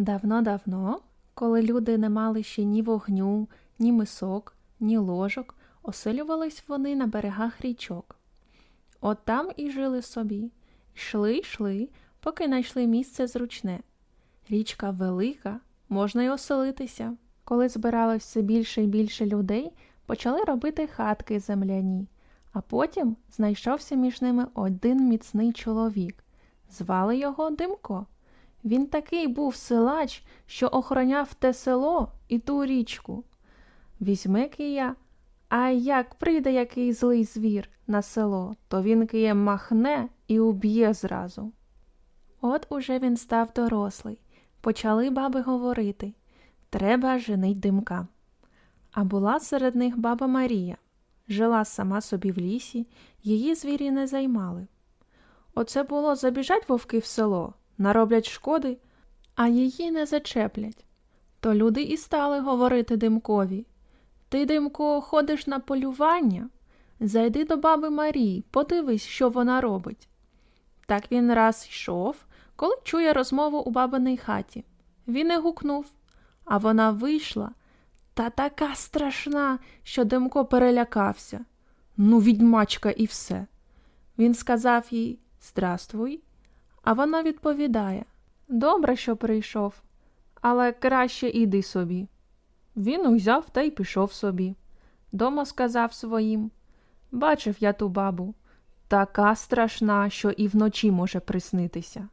Давно-давно, коли люди не мали ще ні вогню, ні мисок, ні ложок, оселювались вони на берегах річок. От там і жили собі. Йшли, йшли, поки знайшли місце зручне. Річка велика, можна й оселитися. Коли збиралось все більше і більше людей, почали робити хатки земляні, а потім знайшовся між ними один міцний чоловік. Звали його Димко. Він такий був силач, що охороняв те село і ту річку. Візьме кия, а як прийде який злий звір на село, то він києм махне і уб'є зразу. От уже він став дорослий. Почали баби говорити треба женить димка. А була серед них баба Марія. Жила сама собі в лісі, її звірі не займали. Оце було забіжать вовки в село, нароблять шкоди, а її не зачеплять. То люди і стали говорити димкові. Ти, Димко, ходиш на полювання? Зайди до баби Марії, подивись, що вона робить. Так він раз йшов, коли чує розмову у бабиній хаті. Він і гукнув, а вона вийшла та така страшна, що Демко перелякався. Ну, відьмачка і все. Він сказав їй Здравствуй, а вона відповідає Добре, що прийшов, але краще іди собі. Він узяв та й пішов собі. Дома сказав своїм Бачив я ту бабу, така страшна, що і вночі може приснитися.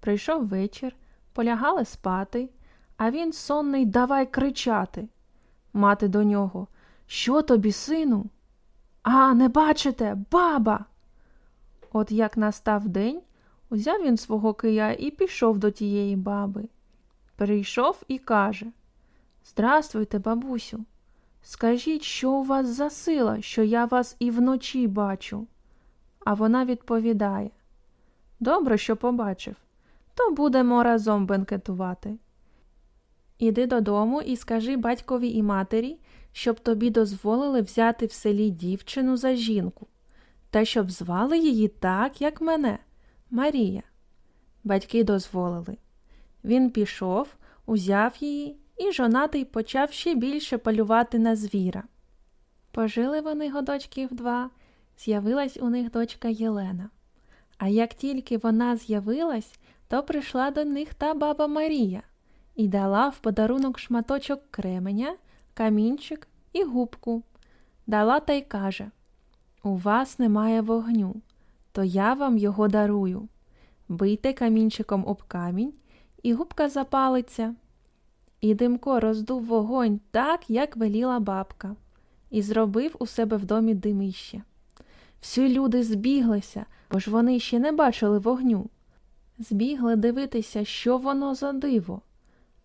Прийшов вечір, полягали спати, а він сонний давай кричати. Мати до нього Що тобі, сину? А, не бачите, баба. От як настав день, узяв він свого кия і пішов до тієї баби. Прийшов і каже Здравствуйте, бабусю. Скажіть, що у вас за сила, що я вас і вночі бачу? А вона відповідає Добре, що побачив, то будемо разом бенкетувати. Іди додому і скажи батькові і матері, щоб тобі дозволили взяти в селі дівчину за жінку, та щоб звали її так, як мене, Марія. Батьки дозволили. Він пішов, узяв її, і жонатий почав ще більше полювати на звіра. Пожили вони годочків два, з'явилась у них дочка Єлена. А як тільки вона з'явилась, то прийшла до них та баба Марія і дала в подарунок шматочок кременя, камінчик і губку. Дала та й каже У вас немає вогню, то я вам його дарую. Бийте камінчиком об камінь, і губка запалиться. І Димко роздув вогонь так, як веліла бабка, і зробив у себе в домі димище. Всі люди збіглися, бо ж вони ще не бачили вогню. Збігли дивитися, що воно за диво.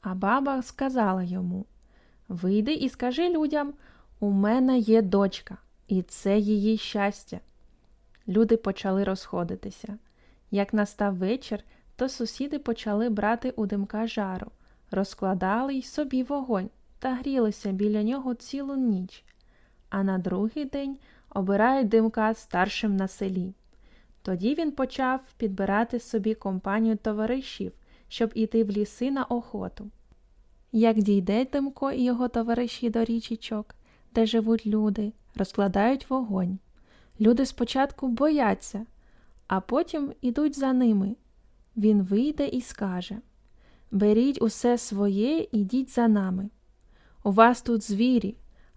А баба сказала йому Вийди і скажи людям у мене є дочка, і це її щастя. Люди почали розходитися. Як настав вечір, то сусіди почали брати у димка жару, розкладали й собі вогонь та грілися біля нього цілу ніч, а на другий день обирають димка старшим на селі. Тоді він почав підбирати собі компанію товаришів, щоб іти в ліси на охоту. Як дійде Димко і його товариші до річечок, де живуть люди, розкладають вогонь. Люди спочатку бояться, а потім ідуть за ними. Він вийде і скаже Беріть усе своє, ідіть за нами. У вас тут звірі,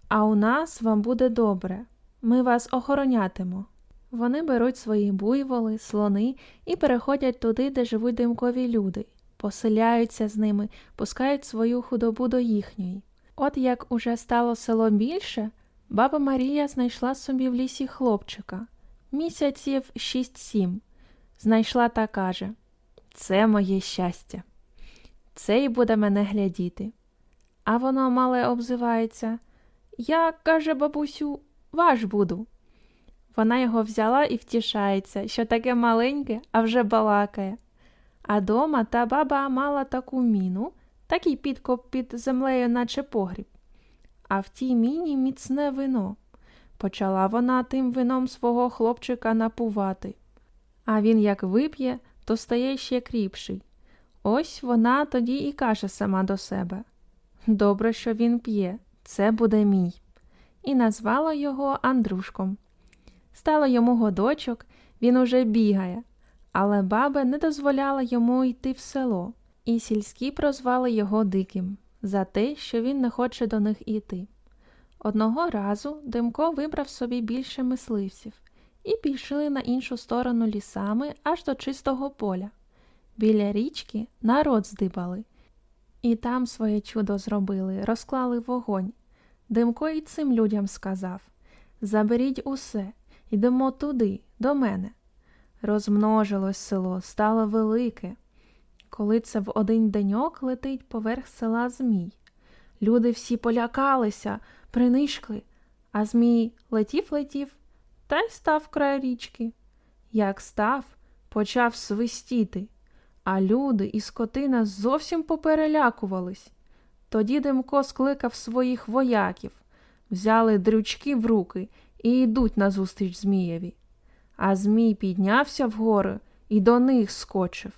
а у нас вам буде добре. Ми вас охоронятимо. Вони беруть свої буйволи, слони і переходять туди, де живуть димкові люди, поселяються з ними, пускають свою худобу до їхньої. От як уже стало село більше, баба Марія знайшла собі в лісі хлопчика місяців шість-сім. Знайшла та каже Це моє щастя. Цей буде мене глядіти. А воно мале обзивається Я, каже бабусю, ваш буду. Вона його взяла і втішається, що таке маленьке, а вже балакає. А дома та баба мала таку міну, такий підкоп під землею, наче погріб. А в тій міні міцне вино. Почала вона тим вином свого хлопчика напувати. А він, як вип'є, то стає ще кріпший. Ось вона тоді і каже сама до себе Добре, що він п'є, це буде мій. І назвала його Андрушком. Стало йому годочок, він уже бігає, але баба не дозволяла йому йти в село, і сільські прозвали його диким за те, що він не хоче до них іти. Одного разу Димко вибрав собі більше мисливців і пішли на іншу сторону лісами аж до чистого поля. Біля річки народ здибали, і там своє чудо зробили, розклали вогонь. Димко й цим людям сказав Заберіть усе, йдемо туди, до мене. Розмножилось село, стало велике. Коли це в один деньок летить поверх села Змій. Люди всі полякалися, принишкли, а Змій летів-летів та й став край річки. Як став, почав свистіти, а люди і скотина зовсім поперелякувались. Тоді Демко скликав своїх вояків, взяли дрючки в руки і йдуть назустріч Змієві. А Змій піднявся вгору і до них скочив.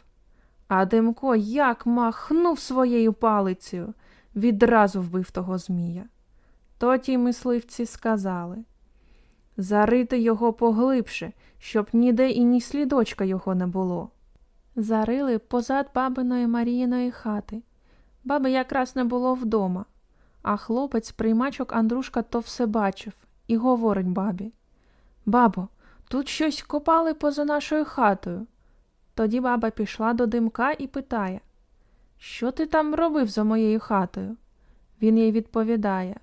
А Демко як махнув своєю палицею, відразу вбив того Змія. Тоді мисливці сказали зарити його поглибше, щоб ніде і ні слідочка його не було. Зарили позад бабиної Маріїної хати. Баби якраз не було вдома, а хлопець, приймачок Андрушка, то все бачив і говорить бабі Бабо, тут щось копали поза нашою хатою. Тоді баба пішла до димка і питає Що ти там робив за моєю хатою? Він їй відповідає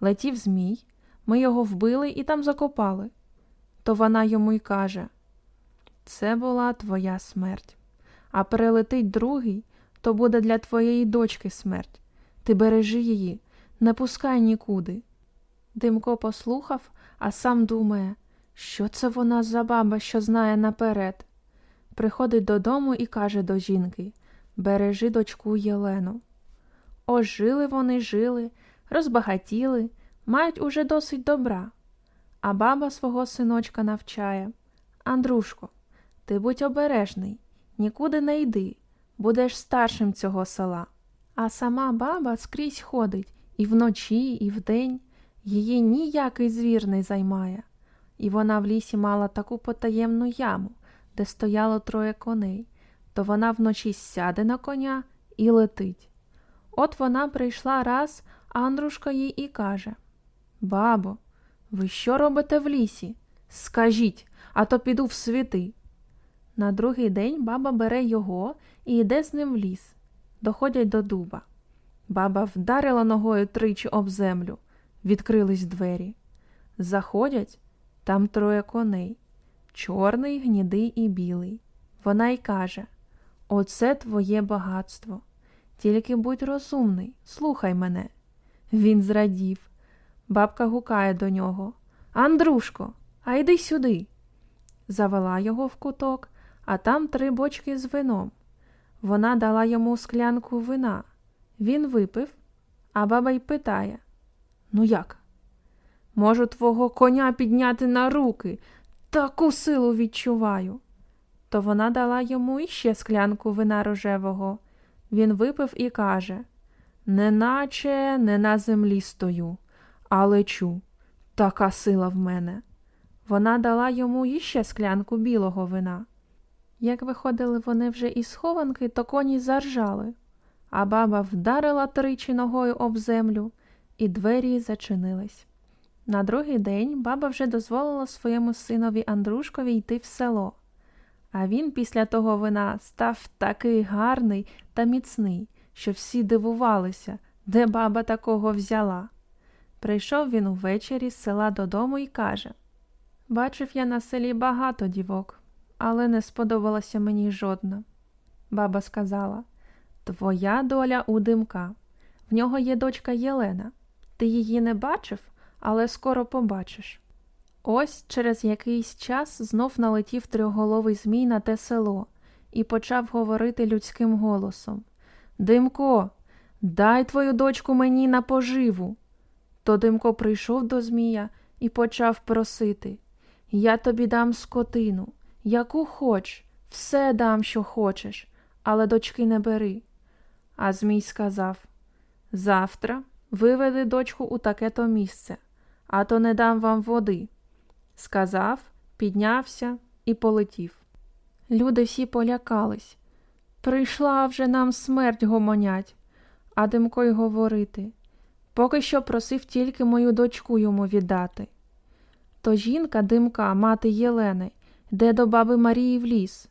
Летів Змій, ми його вбили і там закопали. То вона йому й каже Це була твоя смерть. А перелетить другий, то буде для твоєї дочки смерть. Ти бережи її, не пускай нікуди. Димко послухав, а сам думає, що це вона за баба, що знає наперед. Приходить додому і каже до жінки Бережи дочку Єлену. Ось жили вони, жили, розбагатіли, мають уже досить добра. А баба свого синочка навчає Андрушко, ти будь обережний, нікуди не йди, будеш старшим цього села. А сама баба скрізь ходить і вночі, і вдень, її ніякий звір не займає. І вона в лісі мала таку потаємну яму, де стояло троє коней, то вона вночі сяде на коня і летить. От вона прийшла раз, Андрушка їй і каже Бабо, ви що робите в лісі? Скажіть, а то піду в світи. На другий день баба бере його і йде з ним в ліс. Доходять до дуба. Баба вдарила ногою тричі об землю, відкрились двері. Заходять там троє коней чорний, гнідий і білий. Вона й каже Оце твоє багатство. Тільки будь розумний, слухай мене. Він зрадів. Бабка гукає до нього Андрушко, а йди сюди. Завела його в куток, а там три бочки з вином. Вона дала йому склянку вина. Він випив, а баба й питає Ну як? Можу твого коня підняти на руки, таку силу відчуваю. То вона дала йому іще склянку вина рожевого. Він випив і каже Неначе не на землі стою, а лечу. Така сила в мене. Вона дала йому іще склянку білого вина. Як виходили вони вже із схованки, то коні заржали, а баба вдарила тричі ногою об землю, і двері зачинились. На другий день баба вже дозволила своєму синові Андрушкові йти в село. А він після того вина став такий гарний та міцний, що всі дивувалися, де баба такого взяла. Прийшов він увечері з села додому і каже Бачив я на селі багато дівок, але не сподобалася мені жодна. Баба сказала Твоя доля у димка. В нього є дочка Єлена. Ти її не бачив, але скоро побачиш. Ось через якийсь час знов налетів трьохголовий змій на те село і почав говорити людським голосом Димко, дай твою дочку мені на поживу. То Димко прийшов до Змія і почав просити Я тобі дам скотину, яку хоч, все дам, що хочеш, але дочки не бери. А Змій сказав Завтра виведи дочку у таке-то місце, а то не дам вам води. Сказав, піднявся і полетів. Люди всі полякались. Прийшла вже нам смерть гомонять, а Димко й говорити. Поки що просив тільки мою дочку йому віддати. То жінка Димка, мати Єлени, йде до баби Марії в ліс,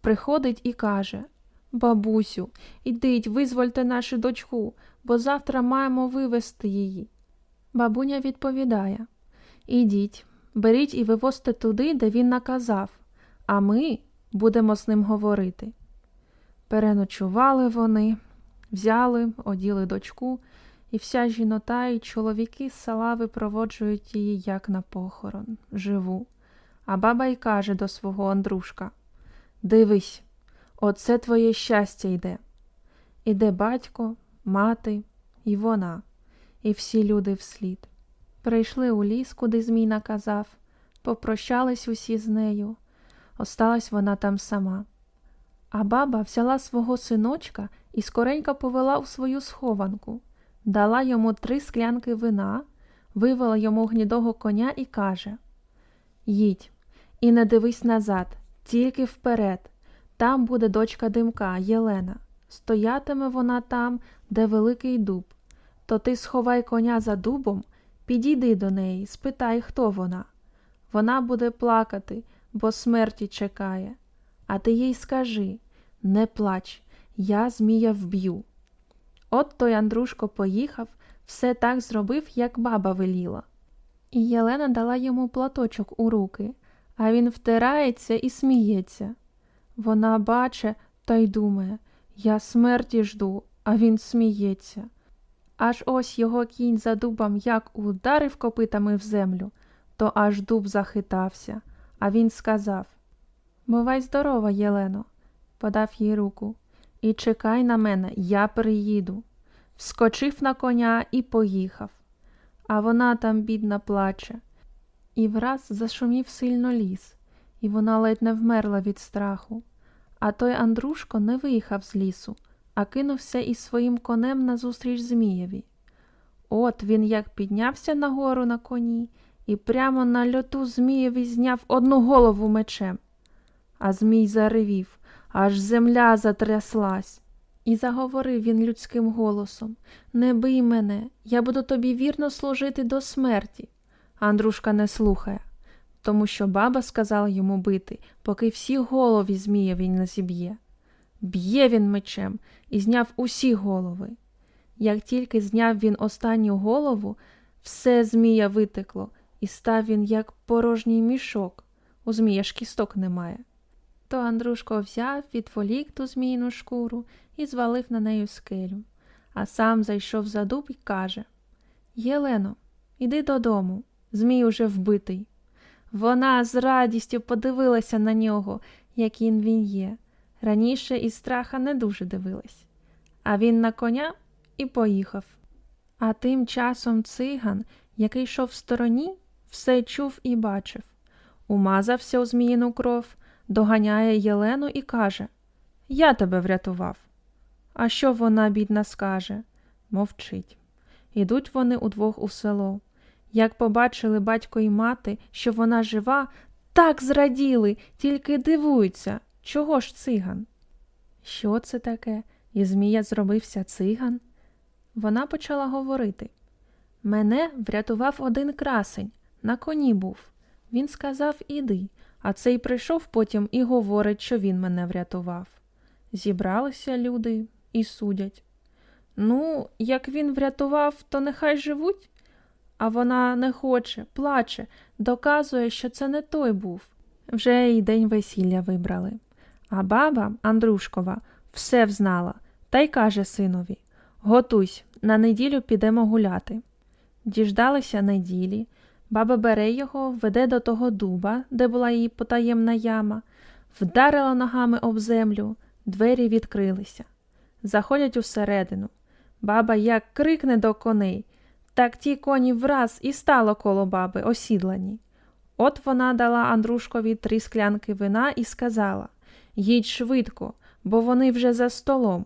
приходить і каже Бабусю, ідіть, визвольте нашу дочку, бо завтра маємо вивезти її. Бабуня відповідає Ідіть, беріть і вивозьте туди, де він наказав, а ми будемо з ним говорити. Переночували вони, взяли, оділи дочку, і вся жінота і чоловіки з села випроводжують її як на похорон, живу. А баба й каже до свого Андрушка Дивись, оце твоє щастя йде. Іде батько, мати і вона, і всі люди вслід. Прийшли у ліс, куди Змій наказав, попрощались усі з нею. Осталась вона там сама. А баба взяла свого синочка і скоренько повела у свою схованку, дала йому три склянки вина, вивела йому гнідого коня і каже Їдь, і не дивись назад, тільки вперед. Там буде дочка димка, Єлена. Стоятиме вона там, де великий дуб. То ти сховай коня за дубом, підійди до неї, спитай, хто вона. Вона буде плакати, бо смерті чекає. А ти їй скажи не плач, я Змія вб'ю. От той Андрушко поїхав, все так зробив, як баба веліла. І Єлена дала йому платочок у руки, а він втирається і сміється. Вона баче та й думає я смерті жду, а він сміється. Аж ось його кінь за дубом як ударив копитами в землю, то аж дуб захитався, а він сказав Бувай здорова, Єлено, подав їй руку. І чекай на мене, я приїду. Вскочив на коня і поїхав. А вона там, бідна, плаче. І враз зашумів сильно ліс, і вона ледь не вмерла від страху. А той Андрушко не виїхав з лісу, а кинувся із своїм конем назустріч Змієві. От він як піднявся нагору на коні і прямо на льоту Змієві зняв одну голову мечем. А Змій заревів, аж земля затряслась. І заговорив він людським голосом Не бий мене, я буду тобі вірно служити до смерті. Андрушка не слухає, тому що баба сказала йому бити, поки всі голові Змієві не зіб'є. Б'є він мечем і зняв усі голови. Як тільки зняв він останню голову, все Змія витекло, і став він як порожній мішок. У Змія ж кісток немає. То Андрушко взяв, відволік ту зміїну шкуру і звалив на нею скелю, а сам зайшов за дуб і каже Єлено, іди додому, Змій уже вбитий. Вона з радістю подивилася на нього, який він є. Раніше із страха не дуже дивилась. А він на коня і поїхав. А тим часом циган, який йшов в стороні, все чув і бачив. Умазався у зміїну кров, доганяє Єлену і каже Я тебе врятував. А що вона, бідна, скаже? Мовчить. Ідуть вони удвох у село. Як побачили батько і мати, що вона жива, так зраділи, тільки дивуються, чого ж циган? Що це таке? І Змія зробився циган? Вона почала говорити. Мене врятував один красень, на коні був. Він сказав Іди, а цей прийшов потім і говорить, що він мене врятував. Зібралися люди і судять. Ну, як він врятував, то нехай живуть. А вона не хоче, плаче, доказує, що це не той був. Вже й день весілля вибрали. А баба Андрушкова все взнала та й каже синові Готуйсь, на неділю підемо гуляти. Діждалися неділі. Баба бере його, веде до того дуба, де була її потаємна яма, вдарила ногами об землю, двері відкрилися. Заходять усередину. Баба як крикне до коней, так ті коні враз і стало коло баби, осідлані. От вона дала Андрушкові три склянки вина і сказала Їдь швидко, бо вони вже за столом.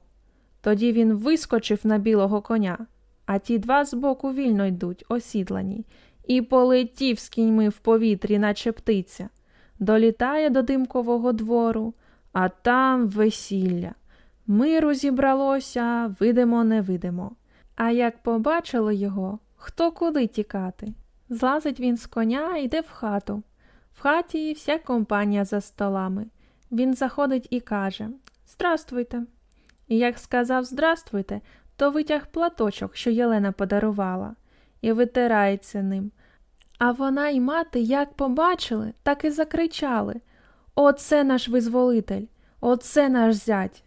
Тоді він вискочив на білого коня, а ті два збоку вільно йдуть, осідлані, і полетів з кіньми в повітрі, наче птиця. Долітає до димкового двору, а там весілля. Миру зібралося, видимо, не видимо. А як побачили його, хто куди тікати? Злазить він з коня йде в хату. В хаті вся компанія за столами. Він заходить і каже Здрастуйте. І як сказав здрастуйте, то витяг платочок, що Єлена подарувала, і витирається ним. А вона й мати як побачили, так і закричали Оце наш визволитель, оце наш зять.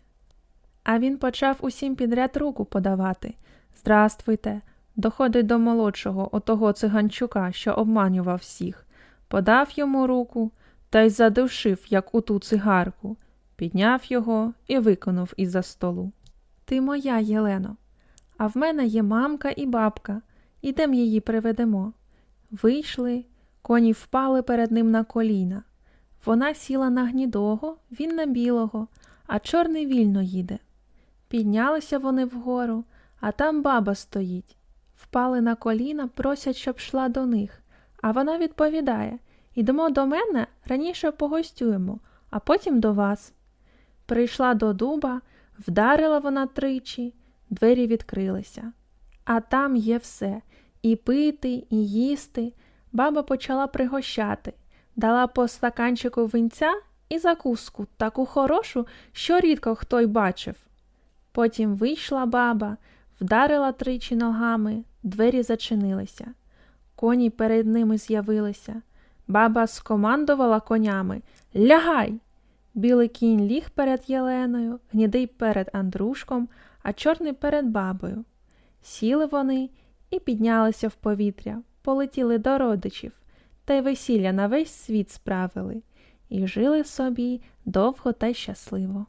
А він почав усім підряд руку подавати. Здрастуйте. Доходить до молодшого, отого циганчука, що обманював всіх, подав йому руку та й задушив, як у ту цигарку, підняв його і виконув із-за столу. Ти моя, Єлено, а в мене є мамка і бабка. Ідем її приведемо. Вийшли, коні впали перед ним на коліна. Вона сіла на гнідого, він на білого, а чорний вільно їде. Піднялися вони вгору, а там баба стоїть. Впали на коліна, просять, щоб йшла до них. А вона відповідає Ідемо до мене, раніше погостюємо, а потім до вас. Прийшла до дуба, вдарила вона тричі, двері відкрилися. А там є все і пити, і їсти. Баба почала пригощати, дала по стаканчику винця і закуску, таку хорошу, що рідко хто й бачив. Потім вийшла баба, вдарила тричі ногами, двері зачинилися. Коні перед ними з'явилися. Баба скомандувала конями Лягай! Білий кінь ліг перед Єленою, гнідий перед Андрушком, а чорний перед бабою. Сіли вони і піднялися в повітря, полетіли до родичів, та й весілля на весь світ справили, і жили собі довго та щасливо.